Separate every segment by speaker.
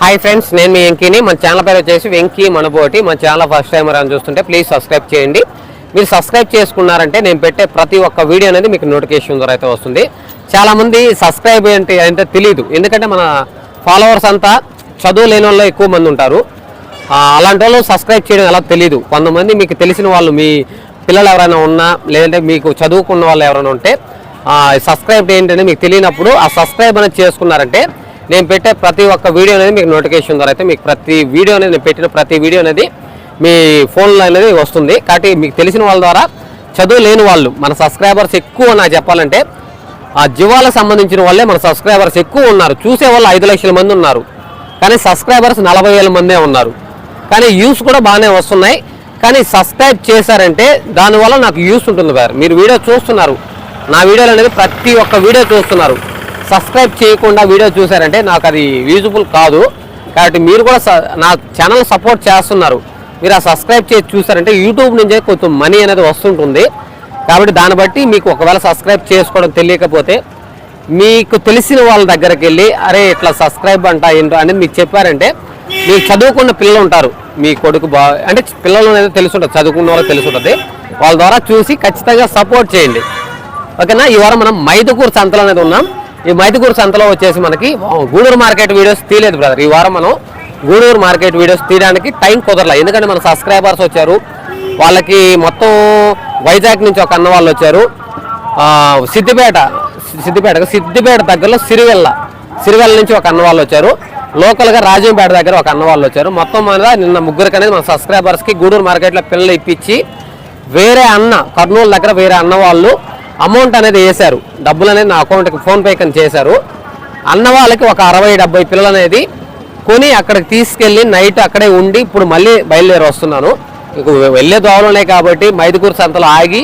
Speaker 1: Hi friends నేను మీ వెంకీని. మన channel పేరు వచ్చేసి వెంకీ మనబోటి. మన ఛానల్ ఫస్ట్ టైం అని చూస్తుంటే ప్లీజ్ సబ్స్క్రైబ్ చేయండి. మీరు సబ్స్క్రైబ్ చేసుకున్నారంటే నేను పెట్టే ప్రతి ఒక్క వీడియో అనేది మీకు నోటిఫికేషన్ ద్వారా అయితే వస్తుంది. చాలామంది సబ్స్క్రైబ్ అంటే అంటే తెలియదు ఎందుకంటే మన ఫాలోవర్స్ అంతా చదువు లేని వాళ్ళు ఎక్కువ మంది ఉంటారు. అలాంటి వాళ్ళు సబ్స్క్రైబ్ చేయడం ఎలా తెలియదు కొంతమంది మీకు తెలిసిన వాళ్ళు మీ పిల్లలు ఎవరైనా ఉన్నా లేదంటే మీకు చదువుకున్న వాళ్ళు ఎవరైనా ఉంటే సబ్స్క్రైబ్ ఏంటంటే మీకు తెలియనప్పుడు ఆ సబ్స్క్రైబ్ అనేది చేసుకున్నారంటే నేను పెట్టే ప్రతి ఒక్క వీడియో అనేది మీకు నోటిఫికేషన్ ద్వారా అయితే మీకు ప్రతి వీడియో అనేది నేను పెట్టిన ప్రతి వీడియో అనేది మీ ఫోన్లో అనేది వస్తుంది. కాబట్టి మీకు తెలిసిన వాళ్ళ ద్వారా చదువు లేని వాళ్ళు మన సబ్స్క్రైబర్స్ ఎక్కువ నాకు చెప్పాలంటే ఆ జీవాలకు సంబంధించిన వాళ్ళే మన సబ్స్క్రైబర్స్ ఎక్కువ ఉన్నారు. చూసే వాళ్ళు ఐదు లక్షల మంది ఉన్నారు. కానీ సబ్స్క్రైబర్స్ నలభై వేల మందే ఉన్నారు. కానీ యూస్ కూడా బాగానే వస్తున్నాయి. కానీ సబ్స్క్రైబ్ చేశారంటే దానివల్ల నాకు యూస్ ఉంటుంది సార్. మీరు వీడియో చూస్తున్నారు. నా వీడియోలు అనేది ప్రతి ఒక్క వీడియో చూస్తున్నారు. సబ్స్క్రైబ్ చేయకుండా వీడియో చూసారంటే నాకు అది యూజబుల్ కాదు. కాబట్టి మీరు కూడా స- నా ఛానల్ సపోర్ట్ చేస్తున్నారు. మీరు ఆ సబ్స్క్రైబ్ చేసి చూసారంటే యూట్యూబ్ నుంచే కొంచెం మనీ అనేది వస్తుంటుంది. కాబట్టి దాన్ని బట్టి మీకు ఒకవేళ సబ్స్క్రైబ్ చేసుకోవడం తెలియకపోతే మీకు తెలిసిన వాళ్ళ దగ్గరికి వెళ్ళి అరే ఇట్లా సబ్స్క్రైబ్ అంట ఏంటో అనేది మీకు చెప్పారంటే మీరు చదువుకున్న పిల్లలు ఉంటారు. మీ కొడుకు బా అంటే పిల్లలు అనేది తెలుసుంటుంది చదువుకున్న వాళ్ళకి తెలుసుంటుంది. వాళ్ళ ద్వారా చూసి ఖచ్చితంగా సపోర్ట్ చేయండి. ఓకేనా? ఈ వారం మనం మైదుకూరు సంతలో అనేది ఉన్నాం. ఈ మైతిగూరు సంతలో వచ్చేసి మనకి గూడూరు మార్కెట్ వీడియోస్ తీయలేదు బ్రదర్ ఈ వారం మనం గూడూరు మార్కెట్ వీడియోస్ తీయడానికి టైం కుదరలే. ఎందుకంటే మన సబ్స్క్రైబర్స్ వచ్చారు. వాళ్ళకి మొత్తం వైజాగ్ నుంచి ఒక అన్న వాళ్ళు వచ్చారు. సిద్దిపేట సిద్దిపేట సిద్దిపేట దగ్గరలో సిరివెల్ల సిరివెల్ల నుంచి ఒక అన్న వాళ్ళు వచ్చారు. లోకల్గా రాజంపేట దగ్గర ఒక అన్న వాళ్ళు వచ్చారు. మొత్తం మీద నిన్న ముగ్గురికి అనేది మన సబ్స్క్రైబర్స్కి గూడూరు మార్కెట్లో పిల్లలు ఇప్పించి వేరే అన్న కర్నూలు దగ్గర వేరే అన్న వాళ్ళు అమౌంట్ అనేది వేశారు. డబ్బులు అనేది నా అకౌంట్కి ఫోన్పే కానీ చేశారు. అన్న వాళ్ళకి ఒక అరవై డెబ్బై పిల్లలు అనేది కొని అక్కడికి తీసుకెళ్ళి నైట్ అక్కడే ఉండి ఇప్పుడు మళ్ళీ బయలుదేరి వస్తున్నాను. ఇక వెళ్ళే దోవలు ఉన్నాయి కాబట్టి మైదుకూరు సంతలో ఆగి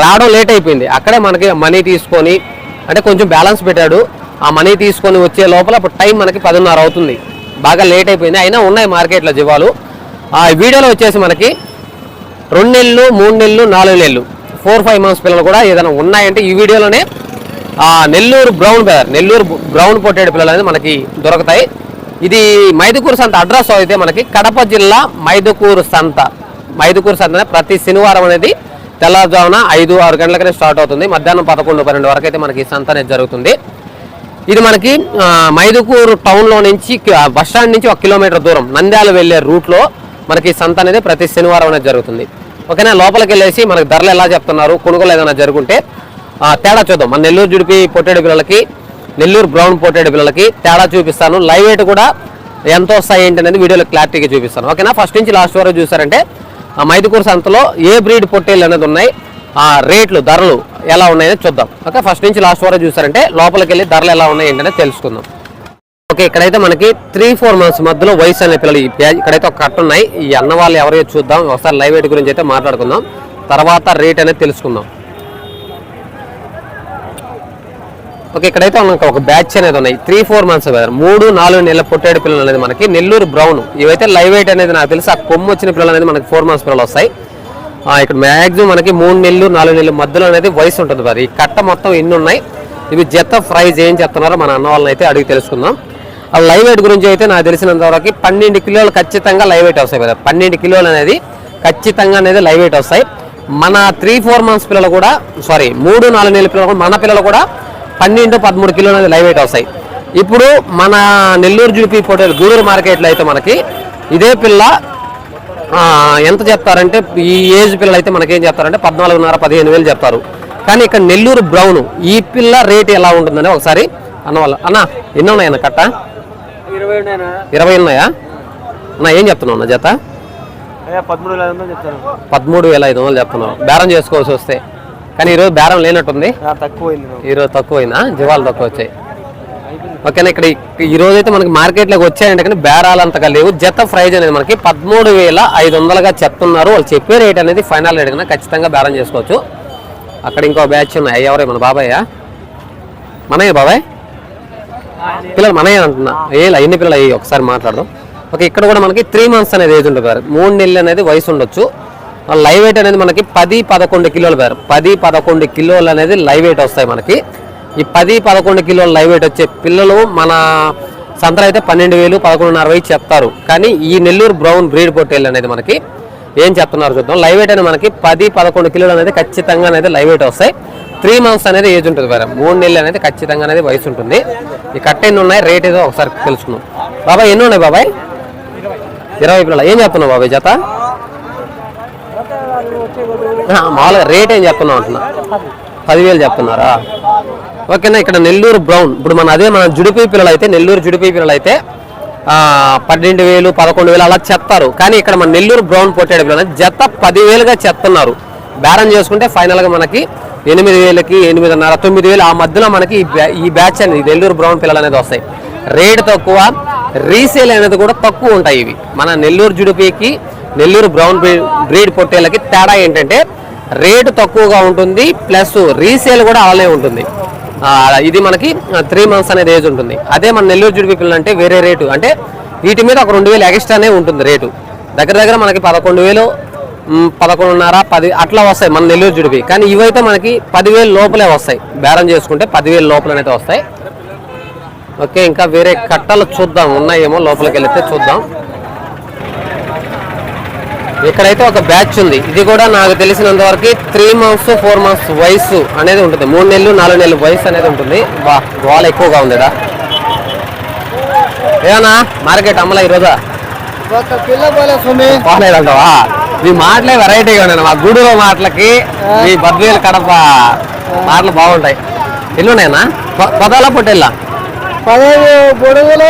Speaker 1: రావడం లేట్ అయిపోయింది. అక్కడే మనకి మనీ తీసుకొని అంటే కొంచెం బ్యాలెన్స్ పెట్టాడు. ఆ మనీ తీసుకొని వచ్చే లోపల ఇప్పుడు టైం మనకి పదిన్నర అవుతుంది. బాగా లేట్ అయిపోయింది. అయినా ఉన్నాయి మార్కెట్లో జీవాలు. ఆ వీడియోలో వచ్చేసి మనకి రెండు నెలలు మూడు నెలలు నాలుగు నెలలు. ఫోర్ ఫైవ్ మంత్స్ పిల్లలు కూడా ఏదైనా ఉన్నాయంటే ఈ వీడియోలోనే నెల్లూరు బ్రౌన్ బెదర్ నెల్లూరు బ్రౌన్ పొట్టేడు పిల్లలు అనేది మనకి దొరుకుతాయి. ఇది మైదుకూరు సంత అడ్రస్ అయితే మనకి కడప జిల్లా మైదుకూరు సంత. మైదుకూరు సంత అనేది ప్రతి శనివారం అనేది తెల్లవారుజామున ఐదు ఆరు గంటలకనే స్టార్ట్ అవుతుంది. మధ్యాహ్నం పదకొండు పన్నెండు వరకు అయితే మనకి సంత అనేది జరుగుతుంది. ఇది మనకి మైదుకూరు టౌన్లో నుంచి బస్ స్టాండ్ నుంచి ఒక కిలోమీటర్ దూరం నంద్యాల వెళ్ళే రూట్లో మనకి సంత అనేది ప్రతి శనివారం అనేది జరుగుతుంది. ఓకేనా? లోపలికి వెళ్ళేసి మనకి ధరలు ఎలా చెప్తున్నారు? కొనుగోలు ఏదైనా జరుగుంటే తేడా చూద్దాం. మన నెల్లూరు జుడిపి పొట్టేడు పిల్లలకి నెల్లూరు బ్రౌన్ పొట్టేడు పిల్లలకి తేడా చూపిస్తాను. లైవ్ వెయిట్ కూడా ఎంత వస్తాయి ఏంటి అనేది వీడియోలో క్లారిటీగా చూపిస్తాను. ఓకేనా? ఫస్ట్ నుంచి లాస్ట్ వరకు చూసారంటే ఆ మైదుకూరు సంతలో ఏ బ్రీడ్ పొట్టేళ్ళు అనేది ఉన్నాయి ఆ రేట్లు ధరలు ఎలా ఉన్నాయని చూద్దాం. ఓకే? ఫస్ట్ నుంచి లాస్ట్ వరకు చూసారంటే లోపలికి వెళ్ళి ధరలు ఎలా ఉన్నాయి ఏంటనేది తెలుసుకుందాం. ఓకే ఇక్కడైతే మనకి త్రీ ఫోర్ మంత్స్ మధ్యలో వయసు అనే పిల్లలు ఈ ఇక్కడైతే ఒక కట్ట ఉన్నాయి. ఈ అన్న వాళ్ళు ఎవరో చూద్దాం ఒకసారి లైవ్ వెయిట్ గురించి అయితే మాట్లాడుకుందాం. తర్వాత రేట్ అనేది తెలుసుకుందాం. ఓకే ఇక్కడైతే మనకు ఒక బ్యాచ్ అనేది ఉన్నాయి. త్రీ ఫోర్ మంత్స్ మూడు నాలుగు నెలల పొట్టేడు పిల్లలు అనేది మనకి నెల్లూరు బ్రౌన్ ఇవైతే లైవ్ వెయిట్ అనేది నాకు తెలిసి. ఆ కొమ్ము వచ్చిన పిల్లలు అనేది మనకి ఫోర్ మంత్స్ పిల్లలు వస్తాయి. ఇక్కడ మ్యాక్సిమం మనకి మూడు నెలలు నాలుగు నెలల మధ్యలో అనేది వయసు ఉంటుంది మరి. ఈ కట్ట మొత్తం ఎన్ని ఉన్నాయి? ఇవి జత ప్రైజ్ ఏం చెప్తున్నారో మన అన్న వాళ్ళని అయితే అడిగి తెలుసుకుందాం. లైవ్ వెయిట్ గురించి అయితే నాకు తెలిసినంత వరకు పన్నెండు కిలోలు ఖచ్చితంగా లైవ్ వెయిట్ వస్తాయి కదా. పన్నెండు కిలోలు అనేది ఖచ్చితంగా అనేది లైవ్ వెయిట్ వస్తాయి. మన త్రీ ఫోర్ మంత్స్ పిల్లలు కూడా సారీ మూడు నాలుగు నెలల పిల్లలు మన పిల్లలు కూడా పన్నెండు పదమూడు కిలోలు అనేది లైవ్ వెయిట్ వస్తాయి. ఇప్పుడు మన నెల్లూరు జూపీ పోటీలు గూడూరు మార్కెట్లో అయితే మనకి ఇదే పిల్ల ఎంత చెప్తారంటే ఈ ఏజ్ పిల్లలు అయితే మనకేం చెప్తారంటే పద్నాలుగున్నర పదిహేను వేలు చెప్తారు. కానీ ఇక్కడ నెల్లూరు బ్రౌన్ ఈ పిల్ల రేట్ ఎలా ఉంటుందని ఒకసారి అన్న వాళ్ళ అన్న ఎన్ని ఉన్నాయన్న కట్ట?
Speaker 2: ఇరవై
Speaker 1: ఉన్నాయా అన్న ఏం చెప్తున్నావు అన్న జత?
Speaker 2: పదమూడు వేల ఐదు వందలు
Speaker 1: చెప్తున్నావు. బేరం చేసుకోవాల్సి వస్తే. కానీ ఈరోజు బేరం లేనట్టుంది. ఈరోజు తక్కువైనా జీవాలు తక్కువ వచ్చాయి. ఓకేనా ఇక్కడ ఈ- ఈ రోజు అయితే మనకి మార్కెట్లోకి వచ్చాయంటే కానీ బేరాలు అంతగా లేవు. జత ప్రైజ్ అనేది మనకి పదమూడు వేల ఐదు వందలుగా చెప్తున్నారు. వాళ్ళు చెప్పే రేట్ అనేది ఫైనల్ రేట్ కన్నా ఖచ్చితంగా బేరం చేసుకోవచ్చు. అక్కడ ఇంకో బ్యాచ్ ఉన్నాయి. అయ్యి ఎవరే? మన బాబాయ్యా? మనయ్య బాబాయ్? పిల్లలు మనయ్య అంటున్నా. ఏ ఎన్ని పిల్లలు అయ్యి ఒకసారి మాట్లాడదాం. ఓకే ఇక్కడ కూడా మనకి త్రీ మంత్స్ అనేది ఏజ్ ఉంటుంది సార్ మూడు నెలలు అనేది వయసు ఉండొచ్చు. లైవ్ వెయిట్ అనేది మనకి పది పదకొండు కిలోలు సార్ పది పదకొండు కిలోలు అనేది లైవ్ వెయిట్ వస్తాయి మనకి. ఈ పది పదకొండు కిలోల లైవ్ వెయిట్ వచ్చే పిల్లలు మన సంతలో అయితే పన్నెండు వేలు పదకొండున్నర వేలు చెప్తారు. కానీ ఈ నెల్లూరు బ్రౌన్ బ్రీడ్ పొట్టేళ్ళు అనేది మనకి ఏం చెప్తున్నారు చూద్దాం. లైవ్ వెయిట్ అనేది మనకి పది పదకొండు కిలోలు అనేది ఖచ్చితంగా అనేది లైవ్ వెయిట్ వస్తాయి. త్రీ మంత్స్ అనేది ఏజ్ ఉంటుంది వేరే మూడు నెలలు అనేది ఖచ్చితంగా అనేది వయసు ఉంటుంది. ఈ కట్ట ఎన్ని ఉన్నాయి? రేట్ ఏదో ఒకసారి తెలుసుకుందాం. బాబాయ్ ఎన్ని ఉన్నాయి బాబాయ్? ఇరవై పిల్లలు ఏం చెప్తున్నావు బాబాయ్ జత? మామూలుగా రేట్ ఏం చెప్తున్నావు అంటున్నా. పదివేలు చెప్తున్నారా? ఓకేనా ఇక్కడ నెల్లూరు బ్రౌన్. ఇప్పుడు మన అదే మన జుడిపి పిల్లలు అయితే నెల్లూరు జుడిపి పిల్లలు అయితే పన్నెండు వేలు పదకొండు వేలు అలా చెప్తారు. కానీ ఇక్కడ మన నెల్లూరు బ్రౌన్ పొట్టాడు పిల్లలు జత పదివేలుగా చెప్తున్నారు. బేరం చేసుకుంటే ఫైనల్గా మనకి ఎనిమిది వేలకి ఎనిమిదిన్నర తొమ్మిది వేలు ఆ మధ్యలో మనకి ఈ బ్యా- ఈ బ్యాచ్ అనేది నెల్లూరు బ్రౌన్ పిల్లలు అనేది వస్తాయి. రేట్ తక్కువ రీసేల్ అనేది కూడా తక్కువ ఉంటాయి ఇవి. మన నెల్లూరు జుడిపికి నెల్లూరు బ్రౌన్ బ్రీడ్ బ్రీడ్ పొట్టేళ్ళకి తేడా ఏంటంటే రేటు తక్కువగా ఉంటుంది ప్లస్ రీసేల్ కూడా అలానే ఉంటుంది. ఇది మనకి త్రీ మంత్స్ అనేది ఏజ్ ఉంటుంది. అదే మన నెల్లూరు జుడిపి పిల్లలు అంటే వేరే రేటు. అంటే వీటి మీద ఒక రెండు వేలు ఎక్స్ట్రానే ఉంటుంది రేటు. దగ్గర దగ్గర మనకి పదకొండు వేలు పదకొండున్నర పది అట్లా వస్తాయి మన నెల్లూరు జుడిపి. కానీ ఇవైతే మనకి పదివేలు లోపలే వస్తాయి. బేరం చేసుకుంటే పదివేలు లోపలనైతే వస్తాయి. ఓకే ఇంకా వేరే కట్టలు చూద్దాం. ఉన్నాయేమో లోపలికి వెళితే చూద్దాం. ఇక్కడైతే ఒక బ్యాచ్ ఉంది. ఇది కూడా నాకు తెలిసినంత వరకు త్రీ మంత్స్ ఫోర్ మంత్స్ వయసు అనేది ఉంటుంది. మూడు నెలలు నాలుగు నెలలు వయసు అనేది ఉంటుంది. బా గోల ఎక్కువగా ఉందిదా ఏమన్నా? మార్కెట్ అమ్మలా ఈరోజా? బాగాలేదంటావా? మీ మాటలే వెరైటీగా ఉన్నాయి. మా గూడూరు మాటలకి మీ బద్వేలు కడప మాటలు బాగుంటాయి. ఎన్ని ఉన్నాయన్నా కొదాల పొట్టెల్లా
Speaker 2: పదహైదు గొడుగులు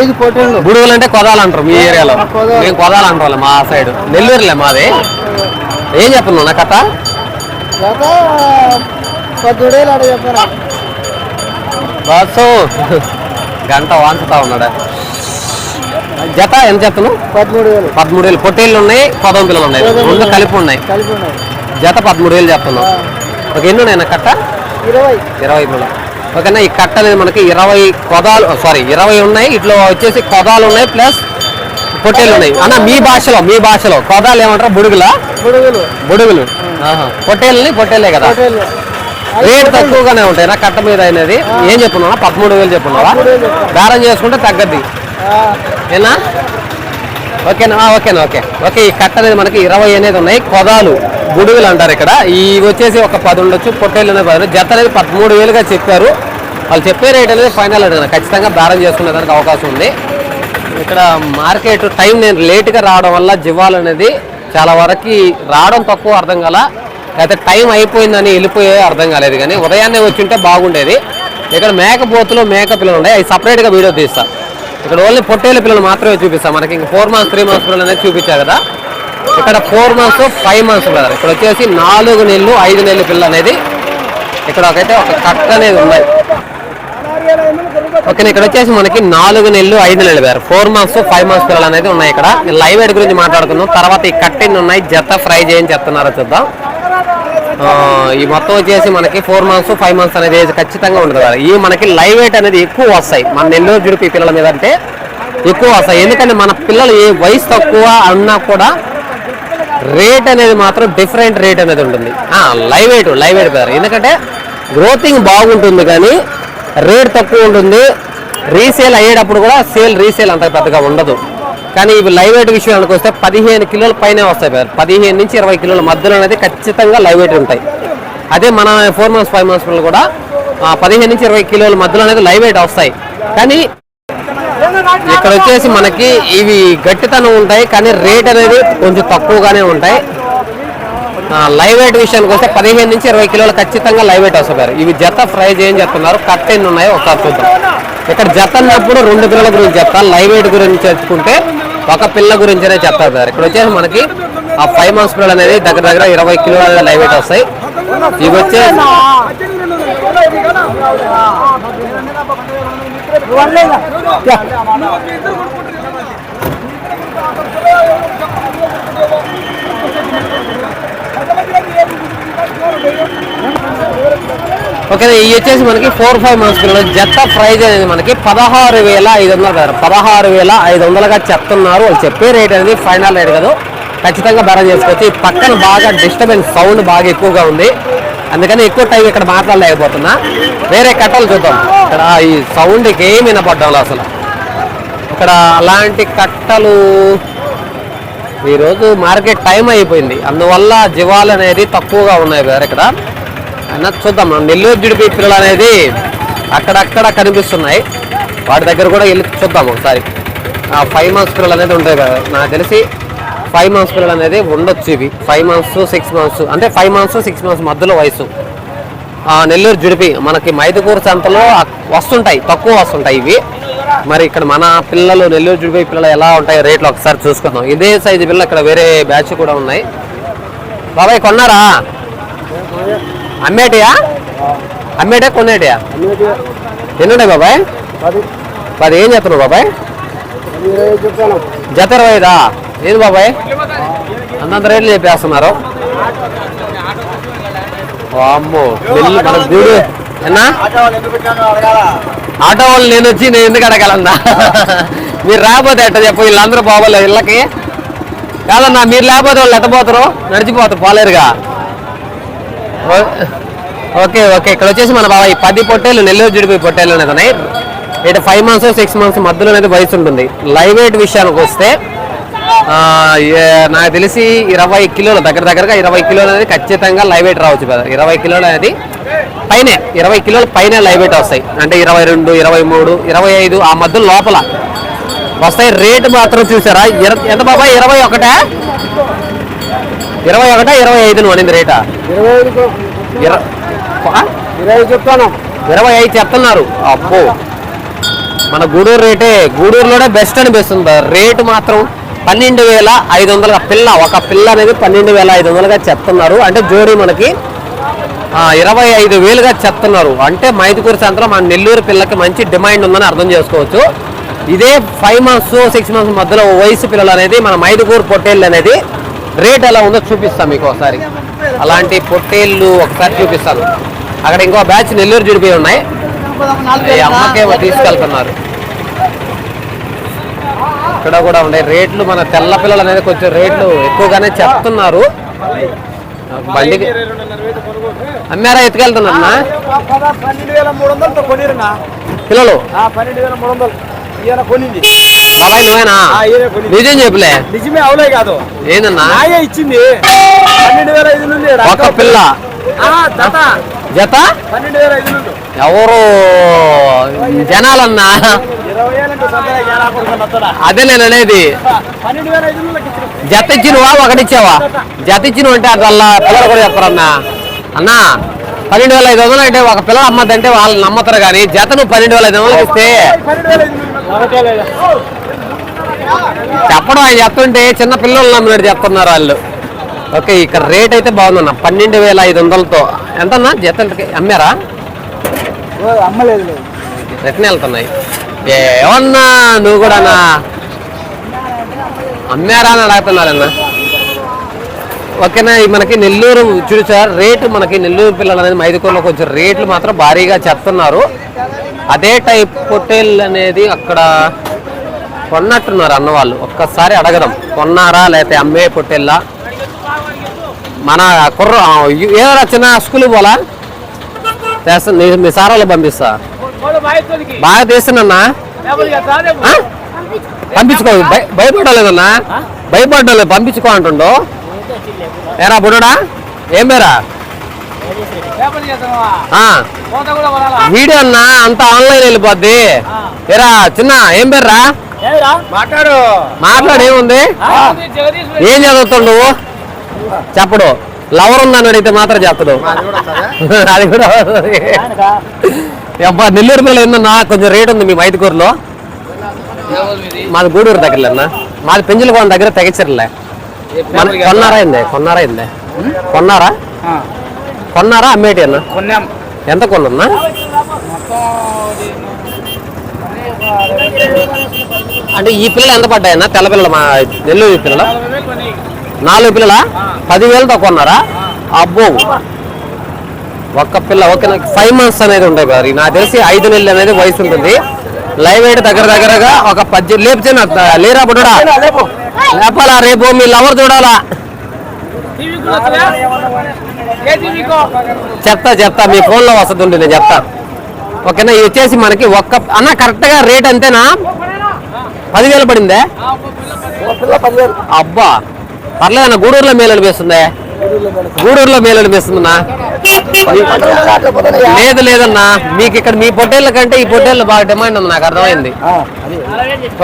Speaker 2: ఐదు పొట్టేళ్ళు.
Speaker 1: బుడుగులు అంటే కొదాలు అంటారు మీ ఏరియాలో. మేము కొదాలు. అంటాం మా సైడ్. నెల్లూరులే మాది. ఏం చెప్తున్నావు నా కథ?
Speaker 2: పద్దెడేళ్ళు అడ చెప్పారా?
Speaker 1: బస్సు. గంట వాంచుతా ఉన్నాడు. జత ఎంత చెప్తున్నావు
Speaker 2: పదమూడు వేలు.
Speaker 1: పదమూడు వేలు. పొట్టేళ్ళు ఉన్నాయి పదం పిల్లలు ఉన్నాయి. రెండు కలిపి ఉన్నాయి.
Speaker 2: కలిపి ఉన్నాయి.
Speaker 1: జత పదమూడు వేలు చెప్తున్నావు ఒక ఎన్ని ఉన్నాయి కట్ట?
Speaker 2: ఇరవై.
Speaker 1: ఇరవై పిల్లలు ఓకేనా ఈ కట్ట అనేది మనకి ఇరవై కొదాలు సారీ ఇరవై ఉన్నాయి. ఇట్లా వచ్చేసి కొదాలు ఉన్నాయి ప్లస్ పొట్టేళ్ళు ఉన్నాయి. అన్న మీ భాషలో మీ భాషలో కొదాలు ఏమంటారు? బుడుగులా? బుడుగులు. ఆహా. పొట్టేళ్ళని పొట్టేళ్ళే కదా. రేట్ తక్కువగానే ఉంటాయి నా కట్ట మీద అనేది? ఏం చెప్పున్నావా? పదమూడు వేలు చెప్పున్నావా? బేరం చేసుకుంటే తగ్గద్ది. ఏనా? ఓకేనా? ఓకేనా ఓకే. ఓకే ఈ కట్ట అనేది మనకి ఇరవై అనేది ఉన్నాయి. కొదాలు గుడుగులు అంటారు ఇక్కడ. ఈ వచ్చేసి ఒక పది ఉండొచ్చు పొట్టేళ్ళు అనేది పది జత అనేది పదమూడు వేలుగా చెప్పారు. వాళ్ళు చెప్పే రేట్ అనేది ఫైనల్ అడిగిన ఖచ్చితంగా బేరం చేసుకునే దానికి అవకాశం ఉంది. ఇక్కడ మార్కెట్ టైం నేను లేట్గా రావడం వల్ల జివ్వాలు అనేది చాలా వరకు రావడం తక్కువ అర్థం కాల. అయితే టైం అయిపోయిందని వెళ్ళిపోయే అర్థం కాలేదు. కానీ ఉదయాన్నే వచ్చి ఉంటే బాగుండేది. ఇక్కడ మేకపోతులు మేక పిల్లలు ఉన్నాయి. అవి సపరేట్గా వీడియో తీస్తా. ఇక్కడ ఓన్లీ పొట్టేళ్ళ పిల్లలు మాత్రమే చూపిస్తాం. మనకి ఇంక ఫోర్ మంత్స్ త్రీ మంత్స్ పిల్లలు అనేది చూపించా కదా. ఇక్కడ four months five months brother. ఇక్కడ వచ్చేసి నాలుగు నెలలు ఐదు నెలలు పిల్లలు అనేది ఇక్కడ ఒకైతే ఒక కట్ట అనేది ఉన్నాయి ఓకే ఇక్కడ వచ్చేసి మనకి నాలుగు నెలలు ఐదు నెలలు వేరు ఫోర్ మంత్స్ ఫైవ్ మంత్స్ పిల్లలు అనేది ఉన్నాయి ఇక్కడ. లైవ్ ఎడ్ గురించి మాట్లాడుకుందాం. తర్వాత ఈ కట్టెన్ని ఉన్నాయి. జత ఫ్రై చేయని చెప్తున్నారో చూద్దాం. ఈ మొత్తం వచ్చేసి మనకి ఫోర్ మంత్స్ ఫైవ్ మంత్స్ అనేది ఖచ్చితంగా ఉంటుంది కదా. ఈ మనకి లైవ్ వెయిట్ అనేది ఎక్కువ వస్తాయి. మన నెల్లూరు జుడిపి పిల్లల మీద అంటే ఎక్కువ వస్తాయి. ఎందుకంటే మన పిల్లలు ఏ వయసు తక్కువ అన్నా కూడా రేట్ అనేది మాత్రం డిఫరెంట్ రేట్ అనేది ఉంటుంది. లైవ్ వెయిట్ లైవ్ వెయిట్ పేరు ఎందుకంటే గ్రోతింగ్ బాగుంటుంది కానీ రేట్ తక్కువ ఉంటుంది. రీసేల్ అయ్యేటప్పుడు కూడా సేల్ రీసేల్ అంత పెద్దగా ఉండదు. కానీ ఇవి లైవ్ వెయిట్ విషయానికి వస్తే పదిహేను కిలోల పైన వస్తాయి పేరు పదిహేను నుంచి ఇరవై కిలోల మధ్యలో అనేది ఖచ్చితంగా లైవ్ వెయిట్ ఉంటాయి. అదే మన ఫోర్ మంత్స్ ఫైవ్ మంత్స్ పిల్లలు కూడా పదిహేను నుంచి ఇరవై కిలోల మధ్యలో అనేది లైవ్ వెయిట్ వస్తాయి. కానీ ఇక్కడ వచ్చేసి మనకి ఇవి గట్టితనం ఉంటాయి కానీ రేట్ అనేది కొంచెం తక్కువగానే ఉంటాయి. లైవ్ వెయిట్ విషయానికి వస్తే పదిహేను నుంచి ఇరవై కిలోలు ఖచ్చితంగా లైవ్ వెయిట్ వస్తారు ఇవి జత ఫ్రై చేయని చెప్తున్నారు? కట్ ఎన్ని ఉన్నాయో ఒకసారి చూద్దాం. ఇక్కడ జత అన్నప్పుడు రెండు కిలోల గురించి చెప్తాను లైవ్ వెయిట్ గురించి చెప్పుకుంటే ఒక పిల్ల గురించినే చెప్తారు సార్. ఇక్కడ వచ్చేసి మనకి ఆ ఫైవ్ మంత్స్ పిల్లలు అనేది దగ్గర దగ్గర ఇరవై కిలోల లైవ్ వెయిట్ వస్తాయి. ఇవి వచ్చేసి ఓకే ఇవి వచ్చేసి మనకి ఫోర్ ఫైవ్ మంత్స్ పిల్లలు జత ప్రైజ్ అనేది మనకి పదహారు వేల ఐదు వందలు కదా పదహారు వేల ఐదు వందలుగా చెప్తున్నారు. వాళ్ళు చెప్పే రేట్ అనేది ఫైనల్ రేట్ కదా. ఖచ్చితంగా బేరం చేసుకోవచ్చు. ఈ పక్కన బాగా డిస్టర్బెన్స్ సౌండ్ బాగా ఎక్కువగా ఉంది. అందుకని ఎక్కువ టైం ఇక్కడ మాట్లాడలేకపోతున్నా. వేరే కట్టలు చూద్దాం. ఇక్కడ ఈ సౌండ్కి ఏమి వినపడ్డం అసలు. ఇక్కడ అలాంటి కట్టలు ఈరోజు మార్కెట్ టైం అయిపోయింది. అందువల్ల జీవాలు అనేది తక్కువగా ఉన్నాయి వేరే ఇక్కడ. అయినా చూద్దాం. మనం నెల్లూరు జిడిపి పిల్లలు అనేది అక్కడక్కడ కనిపిస్తున్నాయి. వాటి దగ్గర కూడా వెళ్ళి చూద్దాం ఒకసారి. ఆ ఫైవ్ మంత్స్ పిల్లలు అనేది ఉంటాయి కదా. నాకు తెలిసి ఫైవ్ మంత్స్ పిల్లలు అనేది ఉండొచ్చు ఇవి. ఫైవ్ మంత్స్ సిక్స్ మంత్స్ అంటే ఫైవ్ మంత్స్ సిక్స్ మంత్స్ మధ్యలో వయసు. ఆ, నెల్లూరు జుడిపి మనకి మైదుకూరు సంతలో వస్తుంటాయి. తక్కువ వస్తుంటాయి ఇవి. మరి ఇక్కడ మన పిల్లలు నెల్లూరు జుడిపి పిల్లలు ఎలా ఉంటాయి రేట్లు ఒకసారి చూసుకుందాం. ఇదే సైజు పిల్లలు ఇక్కడ వేరే బ్యాచ్ కూడా ఉన్నాయి. బాబాయ్ కొన్నారా? అమ్మేటియా? అమ్మేటే కొనేటియా? ఎన్నుండే బాబాయ్?
Speaker 2: పది.
Speaker 1: ఏం చేస్తున్నావు బాబాయ్? జత ఇరవై ఐదా? ఏది బాబాయ్? అంతంత రేట్లు చెప్పేస్తున్నారు. అమ్మో మన గూడు. ఎన్నా? ఆటో వాళ్ళు నేను వచ్చి నేను ఎందుకు అడగలన్నా? మీరు రాకపోతే ఎట్ట చెప్పు వీళ్ళందరూ పోవలేదు ఇళ్ళకి కాదన్నా మీరు లేకపోతే వాళ్ళు ఎట్టపోతారు నడిచిపోతారు పోలేరుగా. Okay okay. ఇక్కడ వచ్చేసి మన బాబా ఈ పది పొట్టేలు నెల్లూరు జుడిపి పొట్టేలు అనేది ఉన్నాయి. ఇటు ఫైవ్ మంత్స్ సిక్స్ మంత్స్ మధ్యలో అనేది వయసు ఉంటుంది. లైవ్ వెయిట్ విషయానికి వస్తే నాకు తెలిసి ఇరవై కిలోలు దగ్గర దగ్గరగా ఇరవై కిలోలు అనేది ఖచ్చితంగా లైవ్ వెయిట్ రావచ్చు కదా ఇరవై కిలోలు అనేది పైనే ఇరవై కిలోలు పైన లైవ్ వెయిట్ వస్తాయి. అంటే ఇరవై రెండు ఇరవై మూడు ఇరవై ఐదు ఆ మధ్య లోపల వస్తాయి. రేటు మాత్రం చూసారా? ఎంత బాబాయ్? ఇరవై ఒకటా? ఇరవై ఒకటా ఇరవై ఐదు పడింది రేటా?
Speaker 2: ఇరవై ఐదు చెప్తాను.
Speaker 1: ఇరవై ఐదు చెప్తున్నారు. అబ్బో. మన గూడూరు రేటే గూడూరులోనే బెస్ట్ అనిపిస్తుంది. రేటు మాత్రం పన్నెండు వేల ఐదు వందలుగా పిల్ల ఒక పిల్ల అనేది పన్నెండు వేల ఐదు వందలుగా చెప్తున్నారు. అంటే జోడీ మనకి ఇరవై ఐదు వేలుగా చెప్తున్నారు. అంటే మైదుకూరు సంతలో మన నెల్లూరు పిల్లకి మంచి డిమాండ్ ఉందని అర్థం చేసుకోవచ్చు. ఇదే ఫైవ్ మంత్స్ సిక్స్ మంత్స్ మధ్యలో వయసు పిల్లలు అనేది మన మైదుకూరు పొట్టేళ్ళు అనేది రేట్ ఎలా ఉందో చూపిస్తాం మీకు ఒకసారి. అలాంటి పొట్టేళ్ళు ఒకసారి చూపిస్తాను. అక్కడ ఇంకో బ్యాచ్ నెల్లూరు జుడిపోయి ఉన్నాయి. అమ్మకే తీసుకెళ్తున్నారు. ఇక్కడ కూడా ఉన్నాయి రేట్లు మన తెల్ల పిల్లలు అనేది కొంచెం రేట్లు ఎక్కువగానే చెప్తున్నారు. బండికి అమ్మారా ఎత్తుకెళ్తున్నా పిల్లలు
Speaker 2: పన్నెండు వేల మూడు వందలు. ఈయన కొనింది.
Speaker 1: బాబాయ్ నువ్వేనా? నిజం చెప్పులే?
Speaker 2: నిజమే అవులే కాదు.
Speaker 1: ఏందన్నా?
Speaker 2: నాయే ఇచ్చింది. పన్నెండు వేల ఐదు నుండి.
Speaker 1: ఒక పిల్ల.
Speaker 2: ఆ, జత.
Speaker 1: జత?
Speaker 2: పన్నెండు వేల ఐదు నుండి.
Speaker 1: ఎవరు జనాలన్నా? అదే నేను అనేది జత ఇచ్చినవా? ఒకటిచ్చావా జత ఇచ్చిన అంటే అట్లా పిల్లలు కూడా చెప్పరన్నా. అన్నా పన్నెండు వేల ఐదు వందలు అంటే ఒక పిల్లలు అమ్మద్దంటే వాళ్ళు నమ్మతారు కానీ జత నువ్వు పన్నెండు వేల ఐదు వందలు ఇస్తే చెప్పడం ఆయన చెప్తుంటే చిన్న పిల్లలు నమ్మినట్టు చెప్తున్నారు వాళ్ళు. ఓకే ఇక్కడ రేట్ అయితే బాగుందన్న. పన్నెండు వేల ఐదు వందలతో. ఎంతన్నా? జతలకి అమ్మారా?
Speaker 2: అమ్మలేదు. లేదు
Speaker 1: రిటర్న్ వెళ్తున్నాయి. ఏమన్నా నువ్వు కూడా అమ్మారా అని అడుగుతున్నారన్నా. ఓకేనా మనకి నెల్లూరు చూడు సార్ రేటు మనకి నెల్లూరు పిల్లలు అనేది మైదుకూరులో కొంచెం రేట్లు మాత్రం భారీగా చెప్తున్నారు. అదే టైప్ హోటల్ అనేది అక్కడ కొన్నట్టున్నారు అన్నవాళ్ళు. ఒక్కసారి అడగదాం. కొన్నారా లేకపోతే అమ్మే పొట్టెల్లా మన కుర్ర ఏదో చిన్న స్కూల్ పోలా? మీ సారాలు పంపిస్తా. బాగా తీస్తున్నా పంపించుకో భయ- భయపడలేదన్నా? భయపడలేదు పంపించుకో అంటుండో. ఏరా బుడడా ఏం పేరా? ఆ, వీడియో అన్నా అంతా ఆన్లైన్ వెళ్ళిపోద్ది. ఏరా చిన్న ఏం పేర్రా?
Speaker 2: మాట్లాడు.
Speaker 1: మాట్లాడు ఏముంది ఏం చదువుతాడు నువ్వు? చెప్పడు. లవర్ ఉందని అడిగితే మాత్రం చెప్తాడు. అది కూడా అబ్బా నెల్లూరు పిల్లలు ఏందన్నా కొంచెం రేట్ ఉంది మీ మైదుకూరులో. మాది గూడూరు దగ్గర అన్న. మాది పెంచులకోన దగ్గర తెగచర్లే. మన కొన్నారా అయింది కొన్నారా అయింది కొన్నారా? కొన్నారా? అమ్మేటి అన్న?
Speaker 2: కొన్నాం.
Speaker 1: ఎంత కొన్నా అంటే ఈ పిల్లలు ఎంత పడ్డాయన్నా? తెల్ల పిల్లలు మా నెల్లూరు పిల్లలు. నాలుగు పిల్లల? పదివేలతో కొన్నారా అబ్బో. ఒక్క పిల్ల ఓకే నాకు ఫైవ్ మంత్స్ అనేది ఉంటాయి కదా నాకు తెలిసి ఐదు నెలలు అనేది వయసు ఉంటుంది. లైవ్ వెయిట్ దగ్గర దగ్గరగా ఒక పద్దెనిమిది లేపితే నాకు లేరా బుడ్డా లేపాలా రేపు? మీ లవర్ చూడాలా? చెప్తా చెప్తా. మీ ఫోన్లో వస్తుంది నేను చెప్తా. ఓకేనా? ఇది వచ్చేసి మనకి ఒక్క అన్న కరెక్ట్గా రేట్ అంతేనా? పదివేలు పడిందే? అబ్బా పర్లేదన్న గూడూరులో మేలు అనిపిస్తుందే గూడూరులో మేలు అనిపిస్తుందన్నా లేదు లేదన్నా మీకు ఇక్కడ మీ పొట్టేళ్ళ కంటే ఈ పొట్టేళ్ళు బాగా డిమాండ్ ఉంది నాకు అర్థమైంది.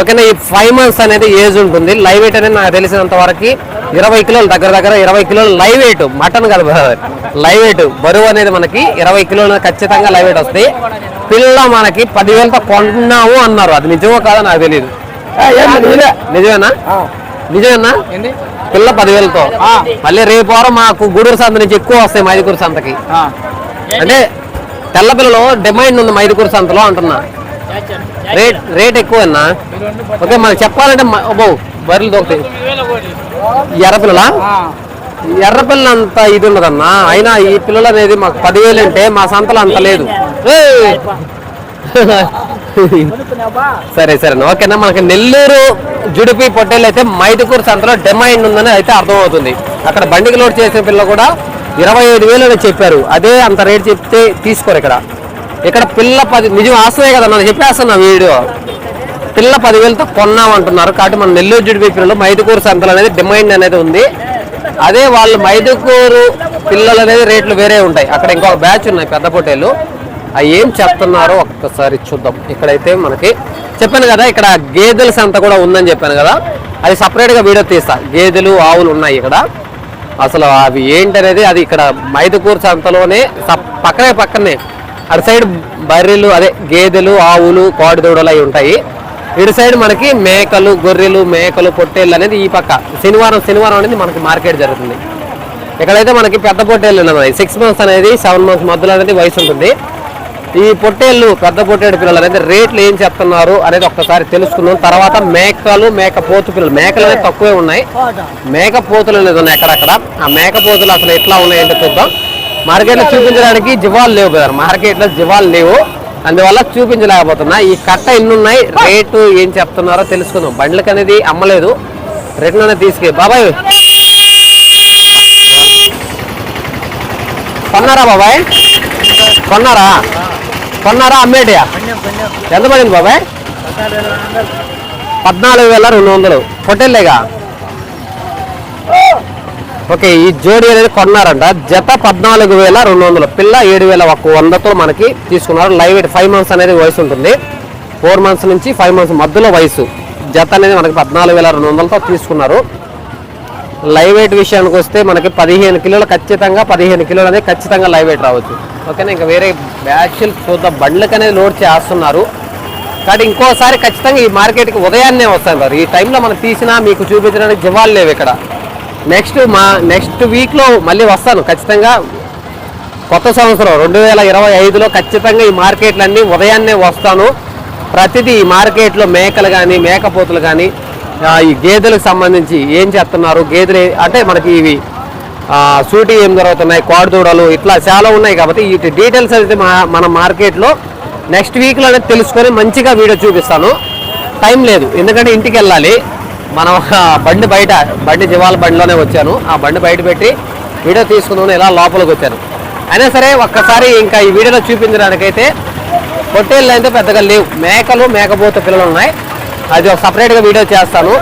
Speaker 1: ఓకేనా ఈ ఫైవ్ మంత్స్ అనేది ఏజ్ ఉంటుంది. లైవ్ వెయిట్ అనేది నాకు తెలిసినంత వరకు ఇరవై కిలోలు దగ్గర దగ్గర ఇరవై కిలోలు లైవ్ వెయిట్ మటన్ కాదు లైవ్ వెయిట్ బరువు అనేది మనకి ఇరవై కిలోలు ఖచ్చితంగా లైవ్ వెయిట్ వస్తాయి. పిల్ల మనకి పదివేలతో కొన్నాము అన్నారు. అది నిజమో కాదో నాకు తెలియదు నిజమేనా? నిజమేనా? పిల్ల పదివేలతో. మళ్ళీ రేపు వారం మాకు గూడూరు సంత నుంచి ఎక్కువ వస్తాయి మైదుకూరు సంతకి. అంటే తెల్ల పిల్లలు డిమాండ్ ఉంది మైదుకూరు సంతలో అంటున్నా. రేట్ రేట్ ఎక్కువ అన్నా ఓకే మనకి చెప్పాలంటే అబ్బో బర్రెలు దొరుకుతాయి. ఎర్రపిల్లలా ఎర్రపిల్ల అంత ఇది ఉండదన్నా. అయినా ఈ పిల్లలు అనేది మాకు పదివేలు అంటే మా సంతలో అంత లేదు! సరే సరే. ఓకేనా? మనకి నెల్లూరు జుడిపి పొట్టేలు అయితే మైదుకూరు సంతలో డిమాండ్ ఉందని అయితే అర్థమవుతుంది. అక్కడ బండికి లోడ్ చేసిన పిల్ల కూడా ఇరవై ఐదు వేలు అని చెప్పారు. అదే అంత రేట్ చెప్తే తీసుకోరు ఇక్కడ. ఇక్కడ పిల్ల పది నిజం ఆస్తున్నాయి కదా నన్ను? చెప్పేస్తున్నా వీడియో. పిల్ల పదివేలతో కొన్నామంటున్నారు. కాబట్టి మన నెల్లూరు జుడిపి పిల్లలు మైదుకూరు సంతలు అనేది డిమాండ్ అనేది ఉంది. అదే వాళ్ళు మైదుకూరు పిల్లలు అనేది రేట్లు వేరే ఉంటాయి. అక్కడ ఇంకొక బ్యాచ్ ఉన్నాయి పెద్ద పొట్టేలు. అవి ఏం చెప్తున్నారో ఒక్కసారి చూద్దాం. ఇక్కడైతే మనకి చెప్పాను కదా ఇక్కడ గేదెల సంత కూడా ఉందని చెప్పాను కదా. అది సపరేట్గా వీడియో తీస్తా. గేదెలు ఆవులు ఉన్నాయి ఇక్కడ. అసలు అవి ఏంటనేది అది ఇక్కడ మైదుకూరు సంతలోనే సప్- పక్కనే పక్కనే అటు సైడ్ బర్రెలు అదే గేదెలు ఆవులు కోడిదూడలు అవి ఉంటాయి. ఇటు సైడ్ మనకి మేకలు గొర్రెలు మేకలు పొట్టేళ్ళు అనేది ఈ పక్క. శనివారం శనివారం అనేది మనకి మార్కెట్ జరుగుతుంది. ఇక్కడైతే మనకి పెద్ద పొట్టేళ్ళు ఉన్నాయి. సిక్స్ మంత్స్ అనేది సెవెన్ మంత్స్ మధ్యలో అనేది వయసు ఉంటుంది. ఈ పొట్టేళ్ళు పెద్ద పొట్టేడు పిల్లలు అనేది రేట్లు ఏం చెప్తున్నారు అనేది ఒక్కసారి తెలుసుకుందాం. తర్వాత మేకలు మేక పోతు పిల్లలు. మేకలు అనేది తక్కువే ఉన్నాయి. మేక పోతులు అనేది ఉన్నాయి అక్కడక్కడ ఆ మేక పోతులు అసలు ఎట్లా ఉన్నాయంటే చూద్దాం. మార్కెట్లో చూపించడానికి జివాలు లేవు కదా. మార్కెట్లో జివాలు లేవు. అందువల్ల చూపించలేకపోతున్నా. ఈ కట్ట ఎన్ని ఉన్నాయి రేటు ఏం చెప్తున్నారో తెలుసుకుందాం. బండ్లకి అనేది అమ్మలేదు. రిటర్న్ అనేది తీసుకెళ్ళి బాబాయ్. కొన్నారా బాబాయ్? కొన్నారా? కొన్నారా అమ్మేటయా? ఎంత పడింది బాబాయ్? పద్నాలుగు వేల రెండు వందలు. పొట్టేళ్ళేగా? ఓకే ఈ జోడి అనేది కొన్నారంట. జత పద్నాలుగు వేల రెండు వందలు. పిల్ల ఏడు వేల ఒక వందతో మనకి తీసుకున్నారు. లైవ్ ఎయిట్ ఫైవ్ మంత్స్ అనేది వయసు ఉంటుంది. ఫోర్ మంత్స్ నుంచి ఫైవ్ మంత్స్ మధ్యలో వయసు. జత అనేది మనకి పద్నాలుగు వేల రెండు వందలతో తీసుకున్నారు. లైవ్ వెయిట్ విషయానికి వస్తే మనకి పదిహేను కిలోలు ఖచ్చితంగా పదిహేను కిలోలు అనేది ఖచ్చితంగా లైవ్ వెయిట్ రావచ్చు. ఓకేనా? ఇంకా వేరే బ్యాచ్లు చూద్దాం. బండ్లకు అనేది లోడ్ చేస్తున్నారు. కాబట్టి ఇంకోసారి ఖచ్చితంగా ఈ మార్కెట్కి ఉదయాన్నే వస్తాను సార్. ఈ టైంలో మనం తీసినా మీకు చూపించడానికి జివాలు లేవు ఇక్కడ. నెక్స్ట్ మా నెక్స్ట్ వీక్లో మళ్ళీ వస్తాను ఖచ్చితంగా. కొత్త సంవత్సరం రెండు వేల ఇరవై ఐదులో ఖచ్చితంగా ఈ మార్కెట్లన్నీ ఉదయాన్నే వస్తాను. ప్రతిదీ ఈ మార్కెట్లో మేకలు కానీ మేకపోతులు కానీ ఈ గేదెలకు సంబంధించి ఏం చేస్తున్నారు? గేదెలు అంటే మనకి ఇవి సూటి ఏం జరుగుతున్నాయి కోడదూడలు ఇట్లా చాలా ఉన్నాయి కాబట్టి వీటి డీటెయిల్స్ అయితే మా మన మార్కెట్లో నెక్స్ట్ వీక్లో అనేది తెలుసుకొని మంచిగా వీడియో చూపిస్తాను. టైం లేదు ఎందుకంటే ఇంటికి వెళ్ళాలి. మనం బండి బయట బండి జివాల బండిలోనే వచ్చాను. ఆ బండి బయట పెట్టి వీడియో తీసుకుందామని ఇలా లోపలికి వచ్చాను. అయినా సరే ఒక్కసారి ఇంకా ఈ వీడియోలో చూపించడానికైతే పొట్టేళ్ళు అయితే పెద్దగా లేవు. మేకలు మేకపోత పిల్లలు ఉన్నాయి. అది ఒక సపరేట్గా వీడియో చేస్తాను.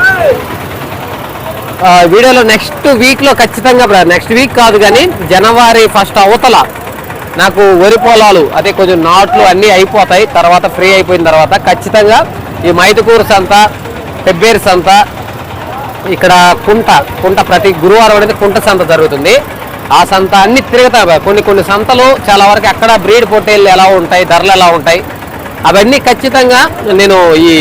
Speaker 1: వీడియోలో నెక్స్ట్ వీక్లో ఖచ్చితంగా నెక్స్ట్ వీక్ కాదు కానీ జనవరి ఫస్ట్ అవతల నాకు వరి పొలాలు అదే కొంచెం నాట్లు అన్నీ అయిపోతాయి తర్వాత ఫ్రీ అయిపోయిన తర్వాత ఖచ్చితంగా ఈ మైదుకూరు సంత పెబ్బేరు సంత ఇక్కడ కుంట కుంట ప్రతి గురువారం అనేది కుంట సంత జరుగుతుంది. ఆ సంత అన్ని తిరుగుతాయి కొన్ని కొన్ని సంతలు చాలా వరకు అక్కడ బ్రీడ్ పొట్టేళ్ళు ఎలా ఉంటాయి ధరలు ఎలా ఉంటాయి అవన్నీ ఖచ్చితంగా నేను ఈ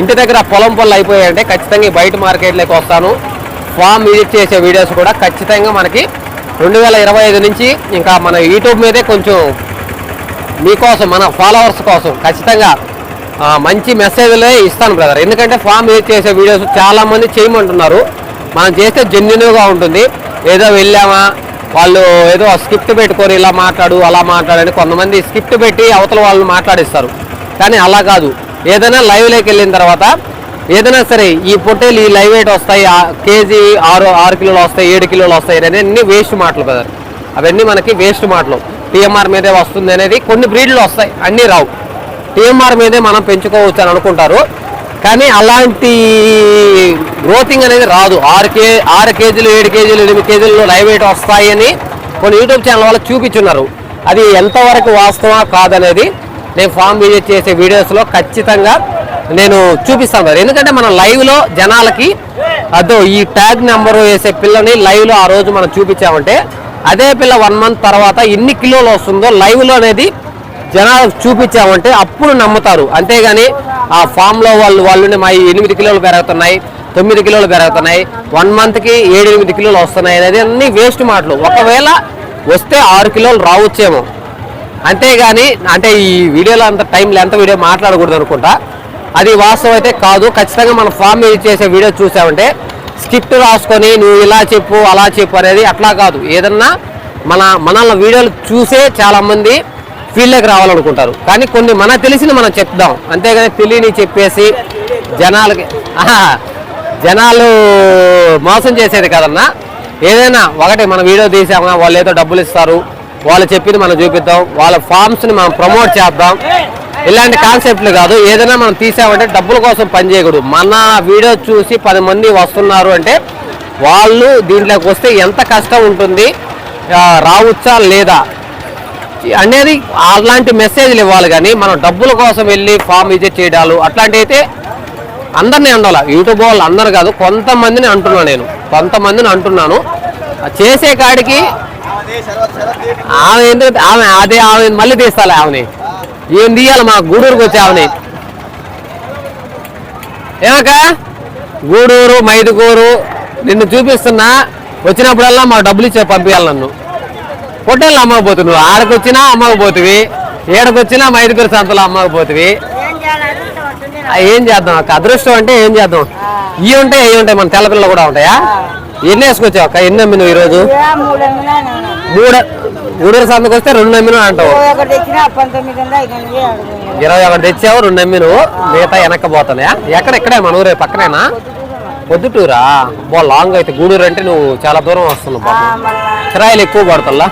Speaker 1: ఇంటి దగ్గర పొలం పొలం అయిపోయాయంటే ఖచ్చితంగా ఈ బయట మార్కెట్లోకి వస్తాను. ఫామ్ విజిట్ చేసే వీడియోస్ కూడా ఖచ్చితంగా మనకి రెండు వేల ఇరవై ఐదు నుంచి ఇంకా మన యూట్యూబ్ మీదే కొంచెం మీకోసం మన ఫాలోవర్స్ కోసం ఖచ్చితంగా మంచి మెసేజ్లే ఇస్తాను బ్రదర్ ఎందుకంటే ఫామ్ విజిట్ చేసే వీడియోస్ చాలామంది చేయమంటున్నారు. మనం చేస్తే జెన్యున్గా ఉంటుంది. ఏదో వెళ్ళామా వాళ్ళు ఏదో స్క్రిప్ట్ పెట్టుకొని ఇలా మాట్లాడు అలా మాట్లాడని కొంతమంది స్క్రిప్ట్ పెట్టి అవతల వాళ్ళు మాట్లాడిస్తారు. కానీ అలా కాదు. ఏదైనా లైవ్లోకి వెళ్ళిన తర్వాత ఏదైనా సరే ఈ పొట్టేలు ఈ లైవ్ వెయిట్ వస్తాయి ఆ కేజీ ఆరు ఆరు కిలోలు వస్తాయి ఏడు కిలోలు వస్తాయి అన్ని వేస్ట్ మాటలు బ్రదర్ అవన్నీ మనకి వేస్ట్ మాటలు. టీఎంఆర్ మీదే వస్తుంది అనేది కొన్ని బ్రీడ్లు వస్తాయి అన్నీ రావు. టీఎంఆర్ మీదే మనం పెంచుకోవచ్చు అని అనుకుంటారు. కానీ అలాంటి గ్రోతింగ్ అనేది రాదు. ఆరు కే ఆరు కేజీలు ఏడు కేజీలు ఎనిమిది కేజీలు లైవ్ వెయిట్ వస్తాయని కొన్ని యూట్యూబ్ ఛానల్ వాళ్ళు చూపించున్నారు. అది ఎంతవరకు వాస్తవా కాదనేది నేను ఫామ్ విజిట్ చేసే వీడియోస్లో ఖచ్చితంగా నేను చూపిస్తాను మరి. ఎందుకంటే మనం లైవ్లో జనాలకి అదో ఈ ట్యాగ్ నెంబర్ వేసే పిల్లని లైవ్లో ఆ రోజు మనం చూపించామంటే అదే పిల్ల వన్ మంత్ తర్వాత ఎన్ని కిలోలు వస్తుందో లైవ్లో అనేది జనాలకు చూపించామంటే అప్పుడు నమ్ముతారు. అంతేగాని ఆ ఫామ్లో వాళ్ళు వాళ్ళు మా ఎనిమిది కిలోలు పెరుగుతున్నాయి తొమ్మిది కిలోలు పెరుగుతున్నాయి వన్ మంత్కి ఏడు ఎనిమిది కిలోలు వస్తున్నాయి అనేది అన్ని వేస్ట్ మాటలు. ఒకవేళ వస్తే ఆరు కిలోలు రావచ్చేమో. అంతేగాని అంటే ఈ వీడియోలో అంత టైం లెంత్ వీడియో మాట్లాడకూడదు అనుకుంటా. అది వాస్తవం అయితే కాదు. ఖచ్చితంగా మన ఫామ్ మీద చేసే వీడియో చూసామంటే స్క్రిప్ట్ రాసుకొని నువ్వు ఇలా చెప్పు అలా చెప్పు అనేది అట్లా కాదు. ఏదన్నా మన మనల్ని వీడియోలు చూసే చాలామంది ఫీల్డ్లోకి రావాలనుకుంటారు. కానీ కొన్ని మన తెలిసిన మనం చెప్దాం. అంతేగాని తెలియని చెప్పేసి జనాలకి జనాలు మోసం చేసేది కదన్నా. ఏదైనా ఒకటి మన వీడియో తీసామా వాళ్ళు ఏదో డబ్బులు ఇస్తారు వాళ్ళు చెప్పింది మనం చూపిద్దాం. వాళ్ళ ఫామ్స్ని మనం ప్రమోట్ చేద్దాం. ఇలాంటి కాన్సెప్ట్లు కాదు. ఏదైనా మనం తీసామంటే డబ్బుల కోసం పని చేయకూడదు. మన వీడియో చూసి పది మంది వస్తున్నారు అంటే వాళ్ళు దీంట్లోకి వస్తే ఎంత కష్టం ఉంటుంది రావచ్చా లేదా? అనేది అలాంటి మెసేజ్లు ఇవ్వాలి కానీ మనం డబ్బుల కోసం వెళ్ళి ఫామ్ విజిట్ చేయడాలు అట్లాంటి అయితే అందరినీ అండాల యూట్యూబ్ వాళ్ళు అందరు కాదు కొంతమందిని అంటున్నాను నేను. కొంతమందిని అంటున్నాను. చేసే కాడికి ఆమె ఎందుకు ఆమె అదే ఆమె మళ్ళీ తీస్తాలే ఆమెని. ఏం తీయాలి మా గూడూరుకి వచ్చి ఆమెని. ఏమక్క? గూడూరు మైదుగూరు నిన్ను చూపిస్తున్నా. వచ్చినప్పుడల్లా మా డబ్బులు ఇచ్చే పంపించాలి నన్ను. పొట్టేళ్ళు అమ్మకపోతు నువ్వు ఆడకొచ్చినా అమ్మకపోతువి ఏడకొచ్చినా మైదుగురు సంతలో అమ్మకపోతువి
Speaker 3: ఏం
Speaker 1: చేద్దాం అక్క? అదృష్టం అంటే ఏం చేద్దాం? ఇవి ఉంటాయి అవి ఉంటాయి మన తెల్లపిల్లలు కూడా ఉంటాయా? ఎన్ని వేసుకొచ్చావు? అక్క ఎన్ని అమ్మిను ఈరోజు?
Speaker 3: మూడు ఎనిమిది
Speaker 1: మూడు గూడూరు సంతకు వస్తే రెండు అమ్మిను అంటావు. ఇరవై ఒకటి తెచ్చావు రెండు అమ్మిను మిగతా వెనక్కి పోతున్నాయా ఎక్కడ ఎక్కడే మన ఊరే పక్కనేనా? పొద్దుటూరా? బో లాంగ్ అయితే గూడూరు అంటే నువ్వు చాలా దూరం వస్తున్నావు కిరాయిలు ఎక్కువ పడుతుందా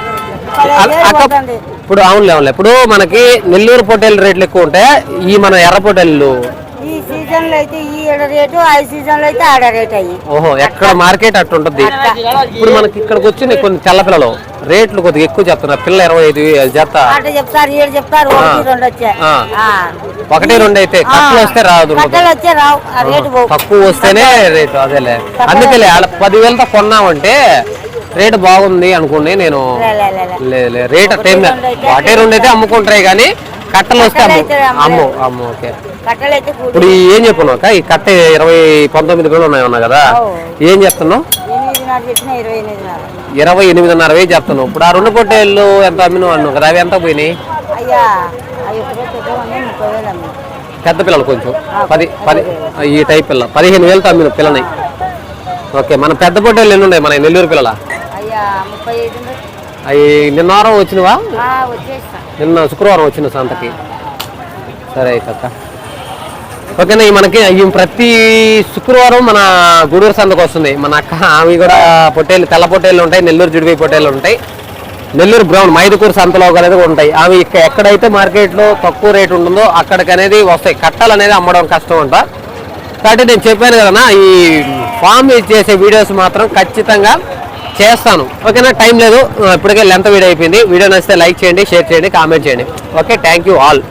Speaker 1: అక్క. ఇప్పుడు అవునులే అవునులే. ఇప్పుడు మనకి నెల్లూరు పొట్టేలు రేట్లు ఎక్కువ ఉంటాయా ఈ మన ఎర్ర పొట్టేళ్ళు
Speaker 3: ఈ సీజన్లో అయితే ఈ ఏడు రేటు ఆ సీజన్లో అయితే ఆడ రేట్ అయ్యి.
Speaker 1: ఓహో ఎక్కడ మార్కెట్ అట్టుంటది? ఇప్పుడు మనకి ఇక్కడికి వచ్చిన కొన్ని తెల్ల పిల్లలు. రేట్లు కొద్దిగా ఎక్కువ చెప్తున్నారు పిల్ల ఇరవై ఐదు జత
Speaker 3: చెప్తారు ఏడు చెప్తారు ఒకటి రెండు.
Speaker 1: ఒకటి అయితే. కట్టలు వస్తే రాదు
Speaker 3: వచ్చే రావు. రేటు
Speaker 1: తక్కువ వస్తేనే రేటు అదేలే. అందుకేలే ఆడ పదివేలతో కొన్నామంటే రేటు బాగుంది అనుకోండి నేను. లేదు రేట్ టైం ఒకటే రెండు అయితే అమ్ముకుంటాయి కానీ కట్టలు వస్తే అమ్ము. అమ్ము ఓకే. ఇప్పుడు ఏం చెప్పను అక్క? ఈ కట్ట ఇరవై పంతొమ్మిది వేలు ఉన్నాయి కదా. ఏం చెప్తున్నావు
Speaker 3: చెప్పిన ఇరవై ఎనిమిదిన్నర.
Speaker 1: వేలు చెప్తున్నావు ఇప్పుడు ఆ రెండు పొట్టేళ్ళు ఎంత అమ్మినావు అన్నావు కదా అవి ఎంత పోయినాయి? పెద్ద పిల్లలు కొంచెం. పది పది ఈ టైప్ పిల్ల. పదిహేను వేలతో అమ్మిన పిల్లని. ఓకే మన పెద్ద పొట్టేళ్ళు ఎన్ని ఉన్నాయి మన నెల్లూరు పిల్లల. అవి నిన్న వారం వచ్చినవా నిన్న శుక్రవారం వచ్చిన సంతకి. సరే అయితే అక్క. ఓకేనా ఈ మనకి ఈ ప్రతి శుక్రవారం మన గూడూరు సంతకు వస్తుంది. మన అక్క అవి కూడా పొట్టేలు తెల్ల పొట్టేళ్ళు ఉంటాయి నెల్లూరు జుడిపి పొట్టేళ్ళు ఉంటాయి. నెల్లూరు బ్రౌన్ మైదుకూరు సంతలో అనేది ఉంటాయి. అవి ఎక్కడైతే మార్కెట్లో తక్కువ రేటు ఉంటుందో అక్కడికి అనేది వస్తాయి. కట్టలు అనేది అమ్మడం కష్టం అంట. కాబట్టి నేను చెప్పాను కదన్నా ఈ ఫామ్ చేసే వీడియోస్ మాత్రం ఖచ్చితంగా చేస్తాను. ఓకేనా? టైం లేదు. ఇప్పటికే లెంత్ వీడియో అయిపోయింది. వీడియో నచ్చితే లైక్ చేయండి షేర్ చేయండి కామెంట్ చేయండి. ఓకే? Thank you all.